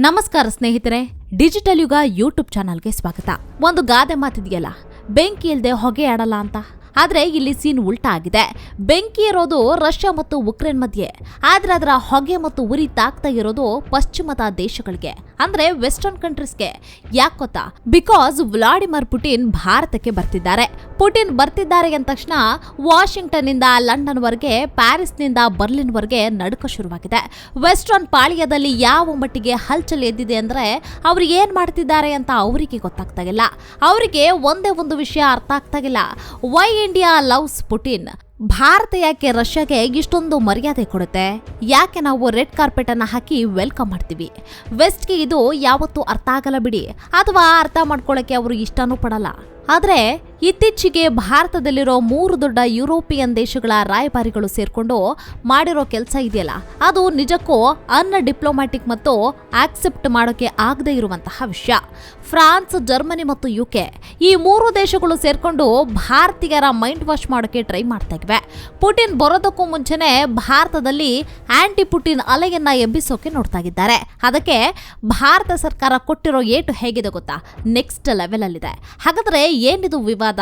ನಮಸ್ಕಾರ ಸ್ನೇಹಿತರೆ, ಡಿಜಿಟಲ್ ಯುಗ ಯೂಟ್ಯೂಬ್ ಚಾನಲ್ಗೆ ಸ್ವಾಗತ. ಒಂದು ಗಾದೆ ಮಾತಿದೆಯಲ್ಲ, ಬೆಂಕಿ ಇಲ್ಲದೆ ಹೊಗೆ ಆಡಲ್ಲ ಅಂತ. ಆದರೆ ಇಲ್ಲಿ ಸೀನ್ ಉಲ್ಟಾ ಆಗಿದೆ. ಬೆಂಕಿ ಇರೋದು ರಷ್ಯಾ ಮತ್ತು ಉಕ್ರೇನ್ ಮಧ್ಯೆ. ಆದರೆ ಅದರ ಹೊಗೆ ಮತ್ತು ಉರಿ ತಾಕ್ತಾ ಇರೋದು ಪಶ್ಚಿಮದ ದೇಶಗಳಿಗೆ. ಅಂದ್ರೆ ವೆಸ್ಟರ್ನ್ ಕಂಟ್ರೀಸ್ಗೆ ಯಾಕೆ ಗೊತ್ತಾ? ಬಿಕಾಸ್ ವ್ಲಾಡಿಮಿರ್ ಪುಟಿನ್ ಭಾರತಕ್ಕೆ ಬರ್ತಿದ್ದಾರೆ. ಪುಟಿನ್ ಬರ್ತಿದ್ದಾರೆ ಅಂದ ತಕ್ಷಣ ಪ್ಯಾರಿಸ್ನಿಂದ ಬರ್ಲಿನ್ ವರೆಗೆ ನಡುಕ ಶುರುವಾಗಿದೆ. ವೆಸ್ಟರ್ನ್ ಪಾಳ್ಯದಲ್ಲಿ ಯಾವ ಮಟ್ಟಿಗೆ ಹಲ್ಚಲ್ ಎದ್ದಿದೆ ಅಂದ್ರೆ, ಅವರು ಏನ್ ಮಾಡ್ತಿದ್ದಾರೆ ಅಂತ ಅವರಿಗೆ ಗೊತ್ತಾಗ್ತಾ ಇಲ್ಲ. ಅವರಿಗೆ ಒಂದೇ ಒಂದು ವಿಷಯ ಅರ್ಥ ಆಗ್ತಾಗಿಲ್ಲ why India loves Putin. Bharat ಯಾಕೆ ರಷ್ಯಾಗೆ ಇಷ್ಟೊಂದು ಮರ್ಯಾದೆ ಕೊಡುತ್ತೆ? ಯಾಕೆ ನಾವು ರೆಡ್ ಕಾರ್ಪೆಟ್ ಅನ್ನ ಹಾಕಿ ವೆಲ್ಕಮ್ ಮಾಡ್ತೀವಿ? ವೆಸ್ಟ್ಗೆ ಇದು ಯಾವತ್ತೂ ಅರ್ಥ ಆಗಲ್ಲ ಬಿಡಿ. ಅಥವಾ ಅರ್ಥ ಮಾಡ್ಕೊಳ್ಳೋಕೆ ಅವರು ಇಷ್ಟನೂ ಪಡಲ್ಲ. ಆದ್ರೆ ಇತ್ತೀಚೆಗೆ ಭಾರತದಲ್ಲಿರೋ ಮೂರು ದೊಡ್ಡ ಯುರೋಪಿಯನ್ ದೇಶಗಳ ರಾಯಭಾರಿಗಳು ಸೇರ್ಕೊಂಡು ಮಾಡಿರೋ ಕೆಲಸ ಇದೆಯಲ್ಲ? ಅದು ನಿಜಕ್ಕೂ ಅನ್ನ ಡಿಪ್ಲೊಮ್ಯಾಟಿಕ್ ಮತ್ತು ಆಕ್ಸೆಪ್ಟ್ ಮಾಡೋಕೆ ಆಗದೆ ಇರುವಂತಹ ವಿಷಯ. ಫ್ರಾನ್ಸ್, ಜರ್ಮನಿ ಮತ್ತು ಯುಕೆ ಈ ಮೂರು ದೇಶಗಳು ಸೇರ್ಕೊಂಡು ಭಾರತೀಯರ ಮೈಂಡ್ ವಾಶ್ ಮಾಡೋಕೆ ಟ್ರೈ ಮಾಡ್ತಾ ಇವೆ. ಪುಟಿನ್ ಬರೋದಕ್ಕೂ ಮುಂಚೆನೆ ಭಾರತದಲ್ಲಿ ಆಂಟಿ ಪುಟಿನ್ ಅಲೆಯನ್ನ ಎಬ್ಬಿಸೋಕೆ ನೋಡ್ತಾ ಇದ್ದಾರೆ. ಅದಕ್ಕೆ ಭಾರತ ಸರ್ಕಾರ ಕೊಟ್ಟಿರೋ ಏಟು ಹೇಗಿದೆ ಗೊತ್ತಾ? ನೆಕ್ಸ್ಟ್ ಲೆವೆಲ್ ಅಲ್ಲಿದೆ. ಹಾಗಾದ್ರೆ ಏನಿದು ವಿವಾದ?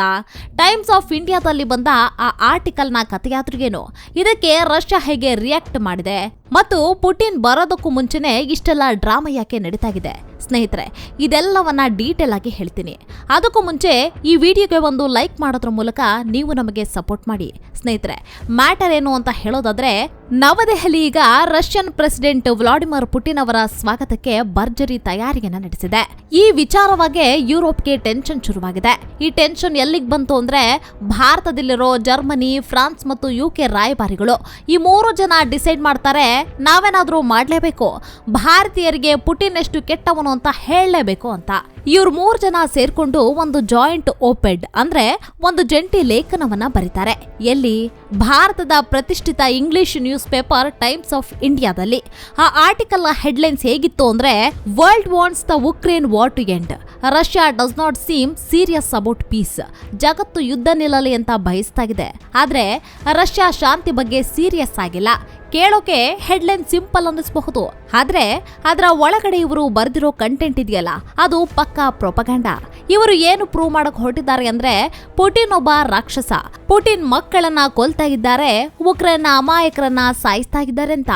ಟೈಮ್ಸ್ ಆಫ್ ಇಂಡಿಯಾದಲ್ಲಿ ಬಂದ ಆ ಆರ್ಟಿಕಲ್ನ ಕಥೆಯಾದ್ರೂ ಏನು ಇದಕ್ಕೆ ರಷ್ಯಾ ಹೇಗೆ ರಿಯಾಕ್ಟ್ ಮಾಡಿದೆ? ಮತ್ತು ಪುಟಿನ್ ಬರೋದಕ್ಕೂ ಮುಂಚೆನೆ ಇಷ್ಟೆಲ್ಲ ಡ್ರಾಮಾ ಯಾಕೆ ನಡೀತಾ ಇದೆ? ಸ್ನೇಹಿತರೆ, ಇದೆಲ್ಲವನ್ನ ಡೀಟೇಲ್ ಆಗಿ ಹೇಳ್ತೀನಿ. ಅದಕ್ಕೂ ಮುಂಚೆ ಈ ವಿಡಿಯೋಗೆ ಒಂದು ಲೈಕ್ ಮಾಡೋದ್ರ ಮೂಲಕ ನೀವು ನಮಗೆ ಸಪೋರ್ಟ್ ಮಾಡಿ. ಸ್ನೇಹಿತರೆ ಮ್ಯಾಟರ್ ಏನು ಅಂತ ಹೇಳೋದಾದ್ರೆ, ನವದೆಹಲಿ ಈಗ ರಷ್ಯನ್ ಪ್ರೆಸಿಡೆಂಟ್ ವ್ಲಾಡಿಮಿರ್ ಪುಟಿನ್ ಅವರ ಸ್ವಾಗತಕ್ಕೆ ಭರ್ಜರಿ ತಯಾರಿಯನ್ನ ನಡೆಸಿದೆ. ಈ ವಿಚಾರವಾಗಿ ಯುರೋಪ್ಗೆ ಟೆನ್ಷನ್ ಶುರುವಾಗಿದೆ. ಈ ಟೆನ್ಷನ್ ಎಲ್ಲಿಗೆ ಬಂತು ಅಂದ್ರೆ, ಭಾರತದಲ್ಲಿರೋ ಜರ್ಮನಿ, ಫ್ರಾನ್ಸ್ ಮತ್ತು ಯುಕೆ ರಾಯಭಾರಿಗಳು ಈ ಮೂರು ಜನ ಡಿಸೈಡ್ ಮಾಡ್ತಾರೆ, ನಾವೇನಾದ್ರೂ ಮಾಡಲೇಬೇಕು. ಭಾರತೀಯರಿಗೆ ಪುಟಿನ್ ಎಷ್ಟು ಕೆಟ್ಟವನು ಅಂತ ಹೇಳಲೇಬೇಕು ಅಂತ ಇವ್ರು ಮೂರ್ ಜನ ಸೇರ್ಕೊಂಡು ಒಂದು ಜಾಯಿಂಟ್ ಓಪೆಡ್, ಅಂದ್ರೆ ಒಂದು ಜಂಟಿ ಲೇಖನವನ್ನ ಬರೀತಾರೆ. ಎಲ್ಲಿ? ಭಾರತದ ಪ್ರತಿಷ್ಠಿತ English news paper Times of ಇಂಡಿಯಾದಲ್ಲಿ. ಆ ಆರ್ಟಿಕಲ್ ಹೆಡ್ಲೈನ್ಸ್ ಹೇಗಿತ್ತು ಅಂದ್ರೆ, world wants the Ukraine war to end. Russia does not seem serious about peace. ಜಗತ್ತು ಯುದ್ಧ ನಿಲ್ಲಲಿ ಅಂತ ಬಯಸ್ತಾ ಇದೆ ಆದ್ರೆ, ರಷ್ಯಾ ಶಾಂತಿ ಬಗ್ಗೆ ಸೀರಿಯಸ್ ಆಗಿಲ್ಲ. ಕೇಳೋಕೆ ಹೆಡ್ಲೈನ್ ಸಿಂಪಲ್ ಅನ್ನಿಸಬಹುದು. ಆದ್ರೆ, ಅದರ ಒಳಗಡೆ ಇವರು ಬರೆದಿರೋ ಕಂಟೆಂಟ್ ಇದೆಯಲ್ಲ, ಅದು ಪಕ್ಕಾ ಪ್ರೊಪಗಂಡ. ಇವರು ಏನು ಪ್ರೂವ್ ಮಾಡಕ್ ಹೊರಟಿದ್ದಾರೆ ಅಂದ್ರೆ ಪುಟಿನ್ ಒಬ್ಬ ರಾಕ್ಷಸ. ಪುಟಿನ್ ಮಕ್ಕಳನ್ನ ಕೊಲ್ತಾ ಇದ್ದಾರೆ ಉಕ್ರೇನ್ನ ಅಮಾಯಕರನ್ನ ಸಾಯಿಸ್ತಾ ಇದ್ದಾರೆ ಅಂತ.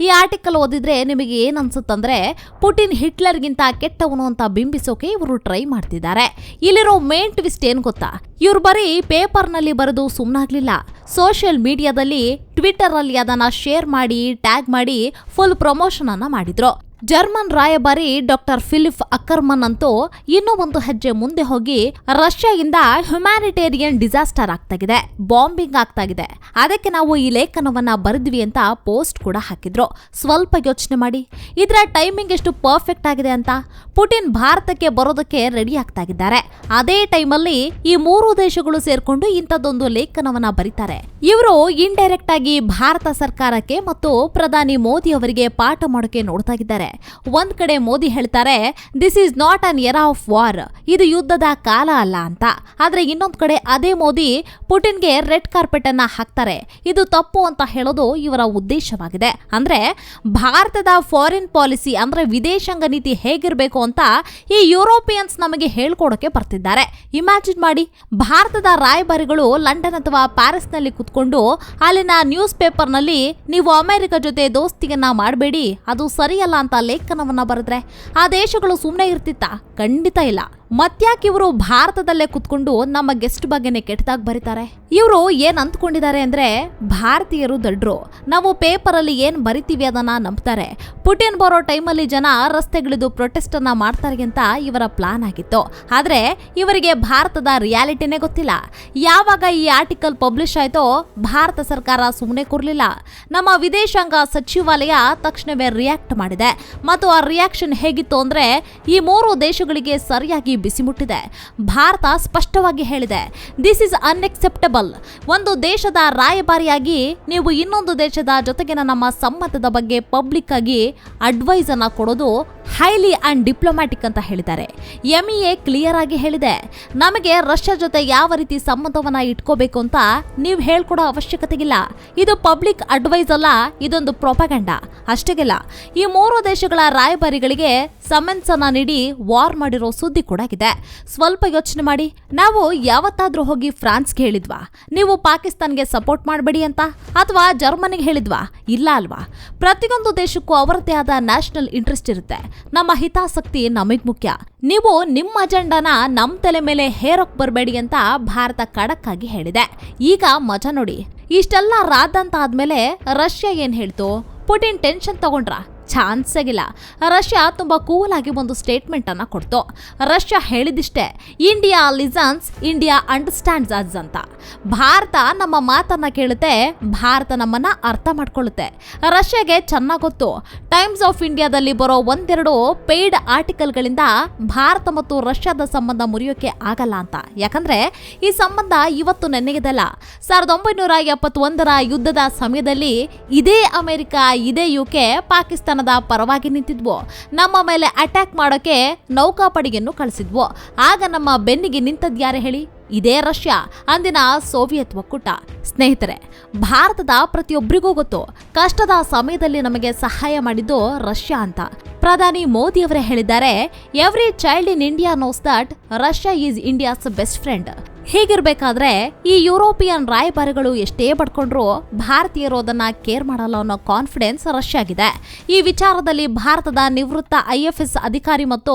ಈ ಆರ್ಟಿಕಲ್ ಓದಿದ್ರೆ ನಿಮಗೆ ಏನ್ ಅನ್ಸುತ್ತಂದ್ರೆ ಪುಟಿನ್ ಹಿಟ್ಲರ್ಗಿಂತ ಕೆಟ್ಟವನು ಅಂತ ಬಿಂಬಿಸೋಕೆ ಇವರು ಟ್ರೈ ಮಾಡ್ತಿದ್ದಾರೆ. ಇಲ್ಲಿರೋ ಮೇನ್ ಟ್ವಿಸ್ಟ್ ಏನ್ ಗೊತ್ತಾ? ಇವ್ರು ಬರೀ ಪೇಪರ್ನಲ್ಲಿ ಬರೆದು ಸುಮ್ಮನಾಗ್ಲಿಲ್ಲ ಸೋಷಿಯಲ್ ಮೀಡಿಯಾದಲ್ಲಿ ಟ್ವಿಟರ್ ಅಲ್ಲಿ ಅದನ್ನ ಶೇರ್ ಮಾಡಿ ಟ್ಯಾಗ್ ಮಾಡಿ ಫುಲ್ ಪ್ರಮೋಷನ್ ಅನ್ನ ಮಾಡಿದ್ರು. ಜರ್ಮನ್ ರಾಯಭಾರಿ ಡಾಕ್ಟರ್ ಫಿಲಿಪ್ ಅಕ್ಕರ್ಮನ್ ಅಂತೂ ಇನ್ನೂ ಒಂದು ಹೆಜ್ಜೆ ಮುಂದೆ ಹೋಗಿ ರಷ್ಯಾದಿಂದ ಹ್ಯುಮ್ಯಾನಿಟೇರಿಯನ್ ಡಿಸಾಸ್ಟರ್ ಆಗ್ತಾಗಿದೆ, ಬಾಂಬಿಂಗ್ ಆಗ್ತಾಗಿದೆ. ಅದಕ್ಕೆ ನಾವು ಈ ಲೇಖನವನ್ನ ಬರೆದ್ವಿ ಅಂತ ಪೋಸ್ಟ್ ಕೂಡ ಹಾಕಿದ್ರು. ಸ್ವಲ್ಪ ಯೋಚನೆ ಮಾಡಿ. ಇದರ ಟೈಮಿಂಗ್ ಎಷ್ಟು ಪರ್ಫೆಕ್ಟ್ ಆಗಿದೆ ಅಂತ? ಪುಟಿನ್ ಭಾರತಕ್ಕೆ ಬರೋದಕ್ಕೆ ರೆಡಿ ಆಗ್ತಾ ಇದ್ದಾರೆ ಅದೇ ಟೈಮಲ್ಲಿ ಈ ಮೂರು ದೇಶಗಳು ಸೇರ್ಕೊಂಡು ಇಂಥದ್ದೊಂದು ಲೇಖನವನ್ನ ಬರೀತಾರೆ. ಇವರು ಇಂಡೈರೆಕ್ಟ್ ಆಗಿ ಭಾರತ ಸರ್ಕಾರಕ್ಕೆ ಮತ್ತು ಪ್ರಧಾನಿ ಮೋದಿ ಅವರಿಗೆ ಪಾಠ ಮಾಡೋಕೆ ನೋಡ್ತಾ ಇದ್ದಾರೆ ಒಂದ್ ಕಡೆ ಮೋದಿ ಹೇಳ್ತಾರೆ this is not an era of war ಇದು ಯುದ್ಧದ ಕಾಲ ಅಲ್ಲ ಅಂತ. ಆದ್ರೆ ಇನ್ನೊಂದ್ ಕಡೆ ಅದೇ ಮೋದಿ ಪುಟಿನ್ಗೆ ರೆಡ್ ಕಾರ್ಪೆಟ್ ಅನ್ನ ಹಾಕ್ತಾರೆ. ಇದು ತಪ್ಪು ಅಂತ ಹೇಳೋದು ಇವರ ಉದ್ದೇಶವಾಗಿದೆ. ಅಂದ್ರೆ ಭಾರತದ ಫಾರಿನ್ ಪಾಲಿಸಿ ಅಂದ್ರೆ ವಿದೇಶಾಂಗ ನೀತಿ ಹೇಗಿರಬೇಕು ಅಂತ ಈ ಯುರೋಪಿಯನ್ಸ್ ನಮಗೆ ಹೇಳ್ಕೊಡೋಕೆ ಬರ್ತಿದ್ದಾರೆ. ಇಮ್ಯಾಜಿನ್ ಮಾಡಿ, ಭಾರತದ ರಾಯಭಾರಿಗಳು ಲಂಡನ್ ಅಥವಾ ಪ್ಯಾರಿಸ್ನಲ್ಲಿ ಕುತ್ಕೊಂಡು ಅಲ್ಲಿನ ನ್ಯೂಸ್ ಪೇಪರ್ನಲ್ಲಿ ನೀವು ಅಮೆರಿಕ ಜೊತೆ ದೋಸ್ತಿಯನ್ನ ಮಾಡಬೇಡಿ, ಅದು ಸರಿಯಲ್ಲ ಅಂತ ಲೇಖನವನ್ನ ಬರೆದ್ರೆ ಆ ದೇಶಗಳು ಸುಮ್ಮನೆ ಇರ್ತಿತ್ತ? ಖಂಡಿತ ಇಲ್ಲ. ಮತ್ಯಾಕೆ ಇವರು ಭಾರತದಲ್ಲೇ ಕುತ್ಕೊಂಡು ನಮ್ಮ ಗೆಸ್ಟ್ ಬಗ್ಗೆನೆ ಕೆಟ್ಟದಾಗಿ ಬರೀತಾರೆ? ಇವರು ಏನ್ ಅಂದ್ಕೊಂಡಿದ್ದಾರೆ ಅಂದ್ರೆ ಭಾರತೀಯರು ದಡ್ರು. ನಾವು ಪೇಪರ್ ಅಲ್ಲಿ ಏನ್ ಬರಿತೀವಿ ಅದನ್ನ ನಂಬ್ತಾರೆ. ಪುಟಿನ್ ಬರೋ ಟೈಮಲ್ಲಿ ಜನ ರಸ್ತೆಗಿಳಿದು ಪ್ರೊಟೆಸ್ಟ್ ಅನ್ನ ಮಾಡ್ತಾರೆ ಅಂತ ಇವರ ಪ್ಲಾನ್ ಆಗಿತ್ತು. ಆದ್ರೆ ಇವರಿಗೆ ಭಾರತದ ರಿಯಾಲಿಟಿನೇ ಗೊತ್ತಿಲ್ಲ. ಯಾವಾಗ ಈ ಆರ್ಟಿಕಲ್ ಪಬ್ಲಿಷ್ ಆಯ್ತೋ ಭಾರತ ಸರ್ಕಾರ ಸುಮ್ಮನೆ ಕೂರ್ಲಿಲ್ಲ. ನಮ್ಮ ವಿದೇಶಾಂಗ ಸಚಿವಾಲಯ ತಕ್ಷಣವೇ ರಿಯಾಕ್ಟ್ ಮಾಡಿದೆ. ಮತ್ತು ಆ ರಿಯಾಕ್ಷನ್ ಹೇಗಿತ್ತು ಅಂದ್ರೆ ಈ ಮೂರು ದೇಶಗಳಿಗೆ ಸರಿಯಾಗಿ ಬಿಸಿ ಮುಟ್ಟಿದೆ ಭಾರತ ಸ್ಪಷ್ಟವಾಗಿ ಹೇಳಿದೆ ದಿಸ್ ಇಸ್ ಅನ್ಎಕ್ಸೆಪ್ಟಬಲ್ ಒಂದು ದೇಶದ ರಾಯಭಾರಿಯಾಗಿ ನೀವು ಇನ್ನೊಂದು ದೇಶದ ಜೊತೆಗಿನ ನಮ್ಮ ಸಮ್ಮತದ ಬಗ್ಗೆ ಪಬ್ಲಿಕ್ ಆಗಿ ಅಡ್ವೈಸ್ ಅನ್ನ ಕೊಡೋದು ಹೈಲಿ ಅಂಡ್ ಡಿಪ್ಲೊಮ್ಯಾಟಿಕ್ ಅಂತ ಹೇಳಿದ್ದಾರೆ. ಎಂಇಎ ಕ್ಲಿಯರ್ ಆಗಿ ಹೇಳಿದೆ. ನಮಗೆ ರಷ್ಯಾ ಜೊತೆ ಯಾವ ರೀತಿ ಸಂಬಂಧವನ್ನ ಇಟ್ಕೋಬೇಕು ಅಂತ ನೀವು ಹೇಳ್ಕೊಡೋ ಅವಶ್ಯಕತೆಗಿಲ್ಲ. ಇದು ಪಬ್ಲಿಕ್ ಅಡ್ವೈಸ್ ಅಲ್ಲ, ಇದೊಂದು ಪ್ರೊಪಗಂಡ. ಅಷ್ಟೇಗಿಲ್ಲ, ಈ ಮೂರು ದೇಶಗಳ ರಾಯಭಾರಿಗಳಿಗೆ ಸಮನ್ಸ್ ಅನ್ನ ನೀಡಿ ವಾರ್ ಮಾಡಿರೋ ಸುದ್ದಿ ಕೂಡ ಇದೆ ಸ್ವಲ್ಪ ಯೋಚನೆ ಮಾಡಿ, ನಾವು ಯಾವತ್ತಾದ್ರೂ ಹೋಗಿ ಫ್ರಾನ್ಸ್ಗೆ ಹೇಳಿದ್ವಾ? ನೀವು ಪಾಕಿಸ್ತಾನ್ಗೆ ಸಪೋರ್ಟ್ ಮಾಡಬೇಡಿ ಅಂತ, ಅಥವಾ ಜರ್ಮನಿಗೆ ಹೇಳಿದ್ವಾ? ಇಲ್ಲ ಅಲ್ವಾ? ಪ್ರತಿಯೊಂದು ದೇಶಕ್ಕೂ ಅವರದೇ ಆದ ನ್ಯಾಷನಲ್ ಇಂಟ್ರೆಸ್ಟ್ ಇರುತ್ತೆ. ನಮ್ಮ ಹಿತಾಸಕ್ತಿ ನಮಗ್ ಮುಖ್ಯ. ನೀವು ನಿಮ್ಮ ಅಜೆಂಡಾನ ನಮ್ ತಲೆ ಮೇಲೆ ಹೇರೋಕ್ ಬರಬೇಡಿ ಅಂತ ಭಾರತ ಖಡಕ್ ಆಗಿ ಹೇಳಿದೆ. ಈಗ ಮಜಾ ನೋಡಿ. ಇಷ್ಟೆಲ್ಲ ರಾದಂತ ಆದ್ಮೇಲೆ ರಷ್ಯಾ ಏನ್ ಹೇಳ್ತು? ಪುಟಿನ್ ಟೆನ್ಷನ್ ತಗೊಂಡ್ರ? ಚಾನ್ಸೇಗಿಲ್ಲ ರಷ್ಯಾ ತುಂಬ ಕೂಲಾಗಿ ಒಂದು ಸ್ಟೇಟ್ಮೆಂಟ್ ಅನ್ನ ಕೊಡ್ತು. Russia ಹೇಳಿದಿಷ್ಟೇ India listens India understands us ಅಂತ. ಭಾರತ ನಮ್ಮ ಮಾತನ್ನ ಕೇಳುತ್ತೆ, ಭಾರತ ನಮ್ಮನ್ನ ಅರ್ಥ ಮಾಡ್ಕೊಳ್ಳುತ್ತೆ. ರಷ್ಯಾಗೆ ಚೆನ್ನಾಗಿ ಗೊತ್ತು. ಟೈಮ್ಸ್ ಆಫ್ ಇಂಡಿಯಾದಲ್ಲಿ ಬರೋ ಒಂದೆರಡು ಪೇಯ್ಡ್ ಆರ್ಟಿಕಲ್ಗಳಿಂದ ಭಾರತ ಮತ್ತು ರಷ್ಯಾದ ಸಂಬಂಧ ಮುರಿಯೋಕೆ ಆಗಲ್ಲ ಅಂತ. ಯಾಕಂದ್ರೆ, ಈ ಸಂಬಂಧ ಇವತ್ತು ನೆನೆಗಿದಲ್ಲ ಸಾವಿರದ ಒಂಬೈನೂರ ಎಪ್ಪತ್ತೊಂದರ ಯುದ್ಧದ ಸಮಯದಲ್ಲಿ ಇದೇ ಅಮೆರಿಕ, ಇದೇ ಯುಕೆ ಪಾಕಿಸ್ತಾನದ ಪರವಾಗಿ ನಿಂತಿದ್ವು. ನಮ್ಮ ಮೇಲೆ ಅಟ್ಯಾಕ್ ಮಾಡೋಕೆ ನೌಕಾಪಡೆಯನ್ನು ಕಳಿಸಿದ್ವು. ಆಗ ನಮ್ಮ ಬೆನ್ನಿಗೆ ನಿಂತದ್ಯಾರೆ ಹೇಳಿ? ಇದೇ ರಷ್ಯಾ, ಅಂದಿನ ಸೋವಿಯತ್ ಒಕ್ಕೂಟ. ಸ್ನೇಹಿತರೆ, ಭಾರತದ ಪ್ರತಿಯೊಬ್ಬರಿಗೂ ಗೊತ್ತು, ಕಷ್ಟದ ಸಮಯದಲ್ಲಿ ನಮಗೆ ಸಹಾಯ ಮಾಡಿದ್ದು ರಷ್ಯಾ ಅಂತ. ಪ್ರಧಾನಿ ಮೋದಿ ಅವರೇ ಹೇಳಿದ್ದಾರೆ every child in India knows that Russia is India's best friend ಹೀಗಿರ್ಬೇಕಾದ್ರೆ ಈ ಯುರೋಪಿಯನ್ ರಾಯಭಾರಿಗಳು ಎಷ್ಟೇ ಪಡ್ಕೊಂಡ್ರು ಭಾರತೀಯರು ಅದನ್ನ ಕೇರ್ ಮಾಡಲ್ಲ ಅನ್ನೋ ಕಾನ್ಫಿಡೆನ್ಸ್ ರಷ್ಯಾಗಿದೆ ಈ ವಿಚಾರದಲ್ಲಿ ಭಾರತದ ನಿವೃತ್ತ ಐಎಫ್ಎಸ್ ಅಧಿಕಾರಿ ಮತ್ತು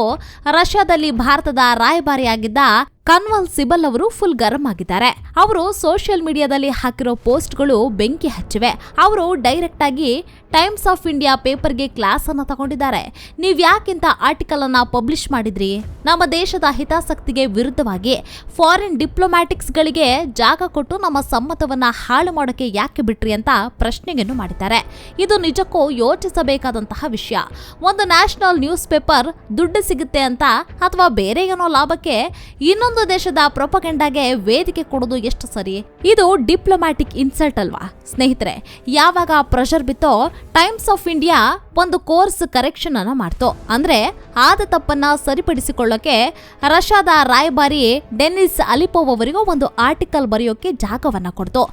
ರಷ್ಯಾದಲ್ಲಿ ಭಾರತದ ರಾಯಭಾರಿಯಾಗಿದ್ದ ಕನ್ವಲ್ ಸಿಬಲ್ ಅವರು ಫುಲ್ ಗರಂ ಆಗಿದ್ದಾರೆ. ಅವರು ಸೋಷಿಯಲ್ ಮೀಡಿಯಾದಲ್ಲಿ ಹಾಕಿರೋ ಪೋಸ್ಟ್ಗಳು ಬೆಂಕಿ ಹಚ್ಚಿವೆ. ಅವರು ಡೈರೆಕ್ಟ್ ಆಗಿ ಟೈಮ್ಸ್ ಆಫ್ ಇಂಡಿಯಾ ಪೇಪರ್ಗೆ ಕ್ಲಾಸ್ ಅನ್ನ ತಗೊಂಡಿದ್ದಾರೆ. ನೀವ್ ಯಾಕಿಂತ ಆರ್ಟಿಕಲ್ ಅನ್ನ ಪಬ್ಲಿಷ್ ಮಾಡಿದ್ರಿ? ನಮ್ಮ ದೇಶದ ಹಿತಾಸಕ್ತಿಗೆ ವಿರುದ್ಧವಾಗಿ ಫಾರಿನ್ ಡಿಪ್ಲೊಮ್ಯಾಟಿಕ್ಸ್ ಗಳಿಗೆ ಜಾಗ ಕೊಟ್ಟು ನಮ್ಮ ಸಮ್ಮತವನ್ನ ಹಾಳು ಮಾಡೋಕೆ ಯಾಕೆ ಬಿಟ್ರಿ ಅಂತ ಪ್ರಶ್ನೆಯನ್ನು ಮಾಡಿದ್ದಾರೆ. ಇದು ನಿಜಕ್ಕೂ ಯೋಚಿಸಬೇಕಾದಂತಹ ವಿಷಯ. ಒಂದು ನ್ಯಾಷನಲ್ ನ್ಯೂಸ್ ಪೇಪರ್ ದುಡ್ಡು ಸಿಗುತ್ತೆ ಅಂತ ಅಥವಾ ಬೇರೆ ಏನೋ ಲಾಭಕ್ಕೆ ಇನ್ನೊಂದು ದೇಶದ ಪ್ರೊಪಗೆಂಡಾಗೆ ವೇದಿಕೆ ಕೊಡೋದು ಎಷ್ಟು ಸರಿ? ಇದು ಡಿಪ್ಲೊಮ್ಯಾಟಿಕ್ ಇನ್ಸಲ್ಟ್ ಅಲ್ವಾ? ಸ್ನೇಹಿತರೆ, ಯಾವಾಗ ಪ್ರೆಷರ್ ಬಿತ್ತೋ ಟೈಮ್ಸ್ ಆಫ್ ಇಂಡಿಯಾ ಒಂದು ಕೋರ್ಸ್ ಕರೆಕ್ಷನ್ ಅನ್ನ ಮಾಡ್ತು. ಅಂದ್ರೆ ಆದ ತಪ್ಪನ್ನ ಸರಿಪಡಿಸಿಕೊಳ್ಳೋಕೆ ರಷ್ಯಾದ ರಾಯಭಾರಿ ಡೆನಿಸ್ ಅಲಿಪೋವ್ ಅವರಿಗೂ ಒಂದು ಆರ್ಟಿಕಲ್ ಬರೆಯೋಕೆ ಜಾಗವನ್ನ ಕೊಡ್ತು.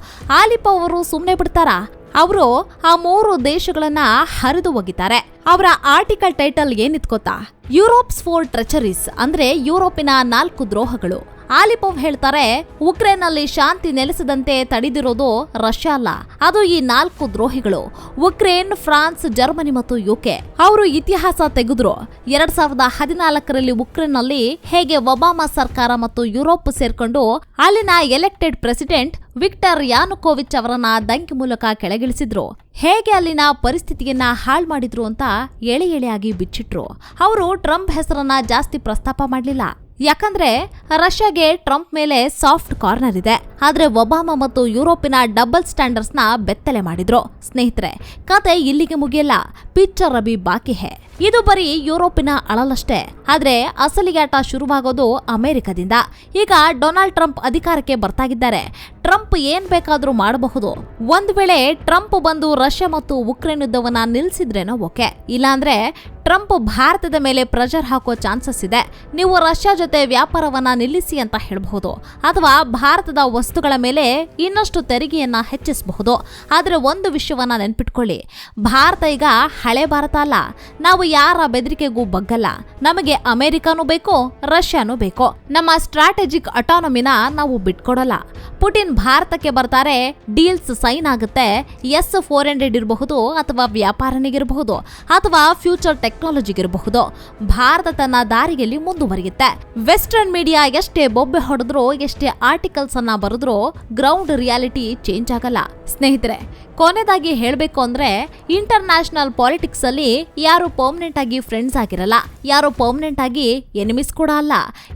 ಆಲಿಪೋವ್ ಅವರು ಸುಮ್ಮನೆ ಬಿಡ್ತಾರಾ? ಅವರು ಆ ಮೂರು ದೇಶಗಳನ್ನ ಹರಿದು ಹೋಗಿದ್ದಾರೆ. ಅವರ ಆರ್ಟಿಕಲ್ ಟೈಟಲ್ ಏನಿತ್ಕೋತಾ ಗೊತ್ತಾ ಯುರೋಪ್ಸ್ ಫೋರ್ ಟ್ರೆಚರೀಸ್ ಅಂದ್ರೆ ಯುರೋಪಿನ ನಾಲ್ಕು ದ್ರೋಹಗಳು. ಆಲಿಪೋವ್ ಹೇಳ್ತಾರೆ, ಉಕ್ರೇನ್ನಲ್ಲಿ ಶಾಂತಿ ನೆಲೆಸದಂತೆ ತಡೆದಿರೋದು ರಷ್ಯಾ ಅಲ್ಲ. ಅದು ಈ ನಾಲ್ಕು ದ್ರೋಹಿಗಳು, ಉಕ್ರೇನ್, ಫ್ರಾನ್ಸ್, ಜರ್ಮನಿ ಮತ್ತು ಯುಕೆ. ಅವರು ಇತಿಹಾಸ ತೆಗೆದ್ರು. ಎರಡ್ ಸಾವಿರದ ಹದಿನಾಲ್ಕರಲ್ಲಿ ಉಕ್ರೇನ್ನಲ್ಲಿ ಹೇಗೆ ಒಬಾಮಾ ಸರ್ಕಾರ ಮತ್ತು ಯುರೋಪ್ ಸೇರ್ಕೊಂಡು ಅಲ್ಲಿನ ಎಲೆಕ್ಟೆಡ್ ಪ್ರೆಸಿಡೆಂಟ್ ವಿಕ್ಟರ್ ಯಾನುಕೋವಿಚ್ ಅವರನ್ನ ದಂಕಿ ಮೂಲಕ ಕೆಳಗಿಳಿಸಿದ್ರು. ಹೇಗೆ ಅಲ್ಲಿನ ಪರಿಸ್ಥಿತಿಯನ್ನ ಹಾಳು ಮಾಡಿದ್ರು ಅಂತ ಎಳೆ ಎಳೆಯಾಗಿ ಬಿಚ್ಚಿಟ್ರು. ಅವರು ಟ್ರಂಪ್ ಹೆಸರನ್ನ ಜಾಸ್ತಿ ಪ್ರಸ್ತಾಪ ಮಾಡಲಿಲ್ಲ. ಯಾಕಂದ್ರೆ ರಷ್ಯಾಗೆ ಟ್ರಂಪ್ ಮೇಲೆ ಸಾಫ್ಟ್ ಕಾರ್ನರ್ ಇದೆ. ಆದ್ರೆ ಒಬಾಮಾ ಮತ್ತು ಯುರೋಪಿನ ಡಬಲ್ ಸ್ಟ್ಯಾಂಡರ್ಡ್ಸ್ನ ಬೆತ್ತಲೆ ಮಾಡಿದ್ರು. ಸ್ನೇಹಿತರೆ, ಕತೆ ಇಲ್ಲಿಗೆ ಮುಗಿಯಲ್ಲ. ಪಿಚ್ಚರ್ ಅಭಿ ಬಾಕಿ ಹೇ. ಇದು ಬರೀ ಯುರೋಪಿನ ಅಳಲಷ್ಟೇ. ಆದ್ರೆ ಅಸಲಿಗಾಟ ಶುರುವಾಗೋದು ಅಮೆರಿಕದಿಂದ. ಈಗ ಡೊನಾಲ್ಡ್ ಟ್ರಂಪ್ ಅಧಿಕಾರಕ್ಕೆ ಬರ್ತಾಗಿದ್ದಾರೆ. ಟ್ರಂಪ್ ಏನ್ ಬೇಕಾದ್ರೂ ಮಾಡಬಹುದು. ಒಂದ್ ವೇಳೆ ಟ್ರಂಪ್ ಬಂದು ರಷ್ಯಾ ಮತ್ತು ಉಕ್ರೇನ್ ಯುದ್ಧವನ್ನ ನಿಲ್ಸಿದ್ರೇನೋ ಓಕೆ. ಇಲ್ಲಾಂದ್ರೆ ಟ್ರಂಪ್ ಭಾರತದ ಮೇಲೆ ಪ್ರೆಷರ್ ಹಾಕೋ ಚಾನ್ಸಸ್ ಇದೆ. ನೀವು ರಷ್ಯಾ ಜೊತೆ ವ್ಯಾಪಾರವನ್ನ ನಿಲ್ಲಿಸಿ ಅಂತ ಹೇಳಬಹುದು. ಅಥವಾ ಭಾರತದ ವಸ್ತುಗಳ ಮೇಲೆ ಇನ್ನಷ್ಟು ತೆರಿಗೆಯನ್ನ ಹೆಚ್ಚಿಸಬಹುದು. ಆದ್ರೆ ಒಂದು ವಿಷಯವನ್ನ ನೆನ್ಪಿಟ್ಕೊಳ್ಳಿ. ಭಾರತ ಈಗ ಹಳೆ ಭಾರತ ಅಲ್ಲ. ನಾವು ಯಾರ ಬೆದರಿಕೆಗೂ ಬಗ್ಗಲ್ಲ. ನಮಗೆ ಅಮೆರಿಕಾನು ಬೇಕು, ರಷ್ಯಾನೂ ಬೇಕು. ನಮ್ಮ ಸ್ಟ್ರಾಟಜಿಕ್ ಅಟಾನಮಿನ ನಾವು ಬಿಟ್ಕೊಡಲ್ಲ. ಪುಟಿನ್ ಭಾರತಕ್ಕೆ ಬರ್ತಾರೆ, ಡೀಲ್ಸ್ ಸೈನ್ ಆಗುತ್ತೆ, ಎಸ್ ಫೋರ್ ಹಂಡ್ರೆಡ್ ಇರಬಹುದು ಅಥವಾ ವ್ಯಾಪಾರನಿಗಿರಬಹುದು ಅಥವಾ ಫ್ಯೂಚರ್ ಟೆಕ್ನಾಲಜಿಗಿರಬಹುದು. ಭಾರತ ತನ್ನ ದಾರಿಯಲ್ಲಿ ಮುಂದುವರಿಯುತ್ತೆ. ವೆಸ್ಟರ್ನ್ ಮೀಡಿಯಾ ಎಷ್ಟೇ ಬೊಬ್ಬೆ ಹೊಡೆದ್ರೂ, ಎಷ್ಟೇ ಆರ್ಟಿಕಲ್ಸ್ ಅನ್ನ ಬರೆದ್ರು, ಗ್ರೌಂಡ್ ರಿಯಾಲಿಟಿ ಚೇಂಜ್ ಆಗಲ್ಲ. ಸ್ನೇಹಿತರೆ ಕೊನೆದಾಗಿ ಹೇಳಬೇಕು ಅಂದ್ರೆ ಇಂಟರ್ ನ್ಯಾಷನಲ್ ಪಾಲಿಟಿಕ್ಸ್ ಅಲ್ಲಿ ಯಾರು ಪರ್ಮನೆಂಟ್ ಆಗಿ ಫ್ರೆಂಡ್ಸ್ ಆಗಿರಲ್ಲ, ಯಾರು ಪರ್ಮನೆಂಟ್ ಆಗಿ ಎನಿಮಿಸ್ ಕೂಡ ಅಲ್ಲ.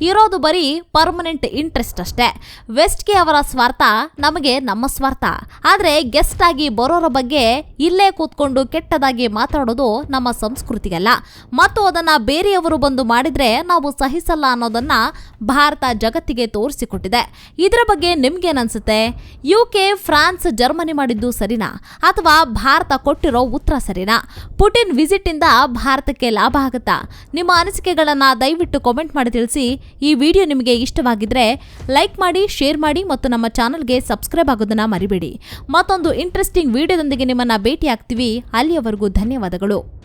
ಇರೋದು ಬರೀ ಪರ್ಮನೆಂಟ್ ಇಂಟ್ರೆಸ್ಟ್ ಅಷ್ಟೇ. ವೆಸ್ಟ್ಗೆ ಅವರ ಸ್ವಾರ್ಥ ನಮಗೆ ನಮ್ಮ ಸ್ವಾರ್ಥ. ಆದ್ರೆ ಗೆಸ್ಟ್ ಆಗಿ ಬರೋರ ಬಗ್ಗೆ ಇಲ್ಲೇ ಕೂತ್ಕೊಂಡು ಕೆಟ್ಟದಾಗಿ ಮಾತಾಡೋದು ನಮ್ಮ ಸಂಸ್ಕೃತಿಗಲ್ಲ. ಮತ್ತು ಅದನ್ನ ಬೇರೆಯವರು ಬಂದು ಮಾಡಿದ್ರೆ ನಾವು ಸಹಿಸಲ್ಲ ಅನ್ನೋದನ್ನ ಭಾರತ ಜಗತ್ತಿಗೆ ತೋರಿಸಿಕೊಟ್ಟಿದೆ. ಇದರ ಬಗ್ಗೆ ನಿಮ್ಗೇನನ್ಸುತ್ತೆ ಯು ಕೆ ಫ್ರಾನ್ಸ್ ಜರ್ಮನಿ ಮಾಡಿದ್ದು ಸರಿನಾ? ಅಥವಾ ಭಾರತ ಕೊಟ್ಟಿರೋ ಉತ್ತರ ಸರಿನಾ? ಪುಟಿನ್ ವಿಸಿಟ್ ಇಂದ ಭಾರತಕ್ಕೆ ಲಾಭ ಆಗುತ್ತಾ? ನಿಮ್ಮ ಅನಿಸಿಕೆಗಳನ್ನು ದಯವಿಟ್ಟು ಕಾಮೆಂಟ್ ಮಾಡಿ ತಿಳಿಸಿ. ಈ ವಿಡಿಯೋ ನಿಮಗೆ ಇಷ್ಟವಾಗಿದ್ರೆ ಲೈಕ್ ಮಾಡಿ, ಶೇರ್ ಮಾಡಿ ಮತ್ತು ನಮ್ಮ ಚಾನಲ್ಗೆ ಸಬ್ಸ್ಕ್ರೈಬ್ ಆಗೋದನ್ನ ಮರಿಬೇಡಿ. ಮತ್ತೊಂದು ಇಂಟ್ರೆಸ್ಟಿಂಗ್ ವಿಡಿಯೋದೊಂದಿಗೆ ನಿಮ್ಮನ್ನ ಭೇಟಿ ಆಗ್ತೀವಿ ಅಲ್ಲಿಯವರೆಗೂ ಧನ್ಯವಾದಗಳು.